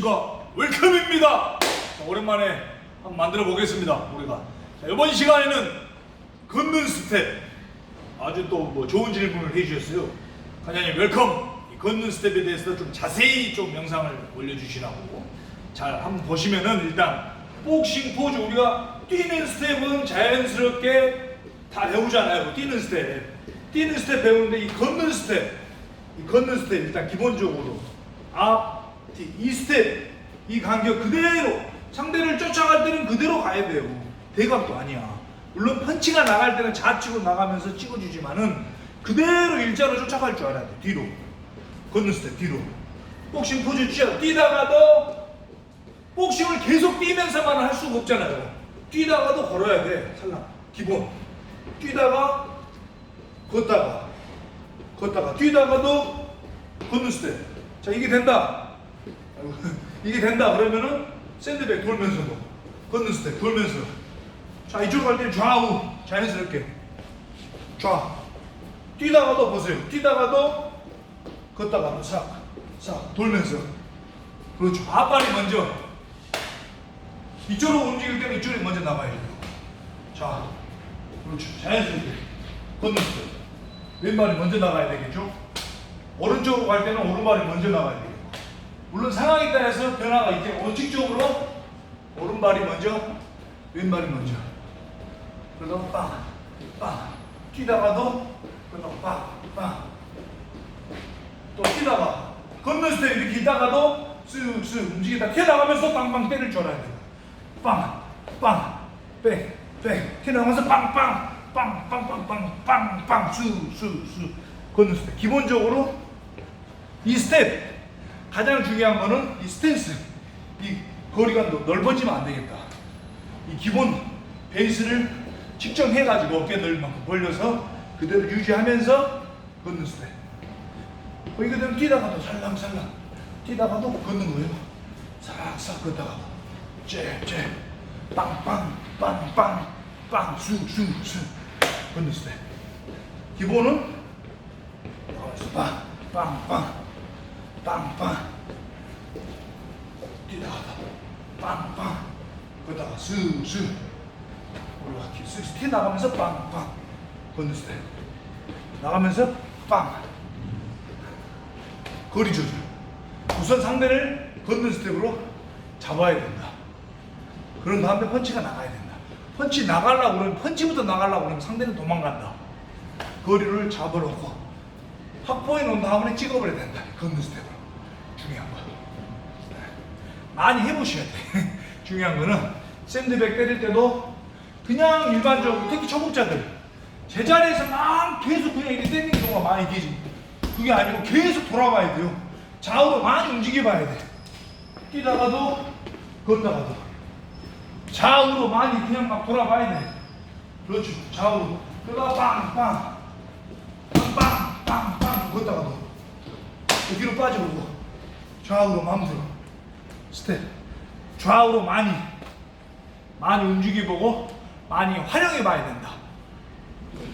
안녕하십니까 웰컴입니다. 자, 오랜만에 한번 만들어 보겠습니다 우리가. 자, 이번 시간에는 걷는 스텝. 아주 또 뭐 좋은 질문을 해주셨어요. 관장님 웰컴! 이 걷는 스텝에 대해서 좀 자세히 좀 영상을 올려주시라고. 잘 한번 보시면은 일단 복싱 포즈 우리가 뛰는 스텝은 자연스럽게 다 배우잖아요 뛰는 스텝. 뛰는 스텝 배우는데 이 걷는 스텝 이 걷는 스텝 일단 기본적으로 앞, 뒤, 이 스텝 이 간격 그대로 상대를 쫓아갈 때는 그대로 가야 돼요. 대각도 아니야. 물론 펀치가 나갈 때는 좌측으로 나가면서 찍어주지만은 그대로 일자로 쫓아갈 줄 알아야 돼 뒤로. 걷는 스텝 뒤로. 복싱 포즈 취하 뛰다가도 복싱을 계속 뛰면서만 할 수가 없잖아요. 뛰다가도 걸어야 돼 살랑. 기본. 뛰다가 걷다가 걷다가 뛰다가도 걷는 스텝. 자 이게 된다. 아이고, 이게 된다 그러면은 샌드백 돌면서 도 걷는 스텝 돌면서. 자 이쪽 갈 때는 좌우 자연스럽게 좌. 뛰다가도 보세요. 뛰다가도 걷다가도 싹, 싹 돌면서. 그렇죠. 앞발이 먼저. 이쪽으로 움직일 때는 이쪽이 먼저 나가야 돼요. 자, 그렇죠. 자연스럽게 걷는 스텝. 왼발이 먼저 나가야 되겠죠? 오른쪽으로 갈 때는 오른발이 먼저 나가야 돼요. 물론 상황에 따라서 변화가 있죠. 원칙적으로 오른발이 먼저, 왼발이 먼저. 그러다 빵, 빵. 뛰다가도 그러다 빵, 빵. 또 뛰다가 걷는 스텝 이렇게 있다가도 쓱쓱 움직이다 튀어나가면서 빵빵 줄 알아야 돼요. 빵, 빵, 뺑, 뺑. 튀어나가면서 빵빵, 빵빵빵빵빵빵, 쑥쑥쑥 걷는 스텝. 기본적으로 이 스텝 가장 중요한 거는 이 스탠스. 이 거리가 넓- 넓어지면 안 되겠다. 이 기본 베이스를 측정해가지고 어깨 넓은 만큼 벌려서 그대로 유지하면서 걷는 스텝. 어, 이거 되면 뛰다가도 살랑살랑 뛰다가도 걷는 거예요. 싹싹 걷다가도 잽잽 빵빵 빵빵 빵 쑥쑥쑥 걷는 스텝. 기본은 나와서 빵 빵 빵 빵빵 뛰다가도 빵빵 걷다가 쑥쑥 올라가기 쑥쑥 튀어 나가면서 빵빵 걷는 스텝. 나가면서 빵 거리 조절. 우선 상대를 걷는 스텝으로 잡아야 된다. 그런 다음에 펀치가 나가야 된다. 펀치 나가려고 그러면 펀치부터 나가려고 그러면 상대는 도망간다. 거리를 잡아놓고 확보해 놓은 다음에 찍어버려야 된다. 걷는 스텝으로. 중요한 거. 많이 해보셔야 돼. 중요한 거는 샌드백 때릴 때도 그냥 일반적으로 특히 초급자들 제자리에서 막 계속 그냥 이렇게 때리는 경우가 많이 계지. 그게 아니고 계속 돌아봐야 돼요. 좌우로 많이 움직여봐야 돼. 뛰다가도 걷다가도 좌우로 많이 그냥 막 돌아봐야 돼. 그렇죠. 좌우로. 그러다 빵빵 빵빵 빵빵 걷다가도 또 뒤로 빠져보고 좌우로 마음대로 스텝 좌우로 많이 많이 움직여보고 많이 활용해 봐야 된다.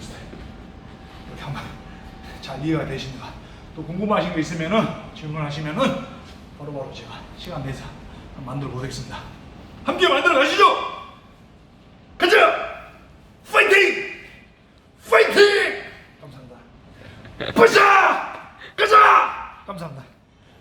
스텝. 이렇게 한번 잘 이해가 되시는가? 또 궁금하신 거 있으면은 질문하시면은 바로바로 제가 시간 내서 만들어 보겠습니다. 함께 만들어 가시죠. 가자. 파이팅! 파이팅! 감사합니다. 파이팅! 감사합니다.